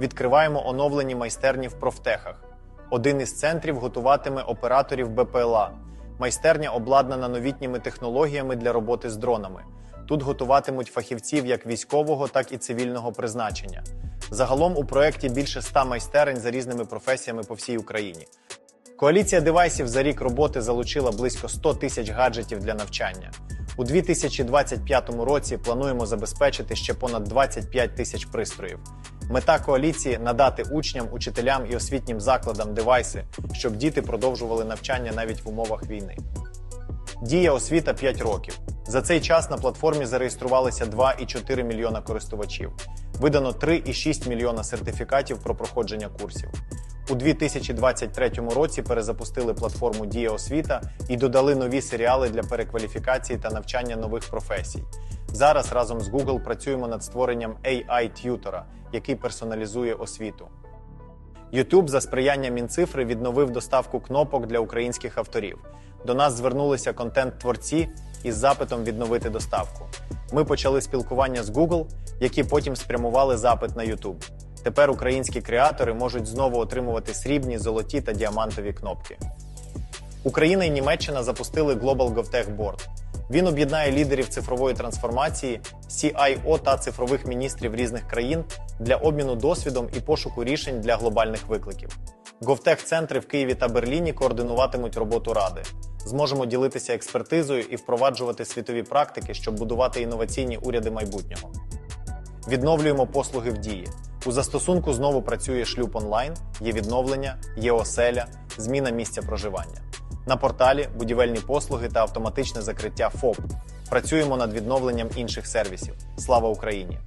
Відкриваємо оновлені майстерні в профтехах. Один із центрів готуватиме операторів БПЛА. Майстерня обладнана новітніми технологіями для роботи з дронами. Тут готуватимуть фахівців як військового, так і цивільного призначення. Загалом у проєкті більше 100 майстерень за різними професіями по всій Україні. Коаліція девайсів за рік роботи залучила близько 100 тисяч гаджетів для навчання. У 2025 році плануємо забезпечити ще понад 25 тисяч пристроїв. Мета коаліції надати учням, учителям і освітнім закладам девайси, щоб діти продовжували навчання навіть в умовах війни. Дія освіта 5 років. За цей час на платформі зареєструвалися 2,4 мільйона користувачів. Видано 3,6 мільйона сертифікатів про проходження курсів. У 2023 році перезапустили платформу Дія освіта і додали нові серіали для перекваліфікації та навчання нових професій. Зараз разом з Google працюємо над створенням AI-т'ютора, який персоналізує освіту. YouTube за сприяння Мінцифри відновив доставку кнопок для українських авторів. До нас звернулися контент-творці із запитом відновити доставку. Ми почали спілкування з Google, які потім спрямували запит на YouTube. Тепер українські креатори можуть знову отримувати срібні, золоті та діамантові кнопки. Україна і Німеччина запустили Global GovTech Board. Він об'єднає лідерів цифрової трансформації, CIO та цифрових міністрів різних країн для обміну досвідом і пошуку рішень для глобальних викликів. GovTech-центри в Києві та Берліні координуватимуть роботу ради. Зможемо ділитися експертизою і впроваджувати світові практики, щоб будувати інноваційні уряди майбутнього. Відновлюємо послуги в дії. У застосунку знову працює шлюб онлайн, є відновлення, є оселя, зміна місця проживання. На порталі будівельні послуги та автоматичне закриття ФОП. Працюємо над відновленням інших сервісів. Слава Україні!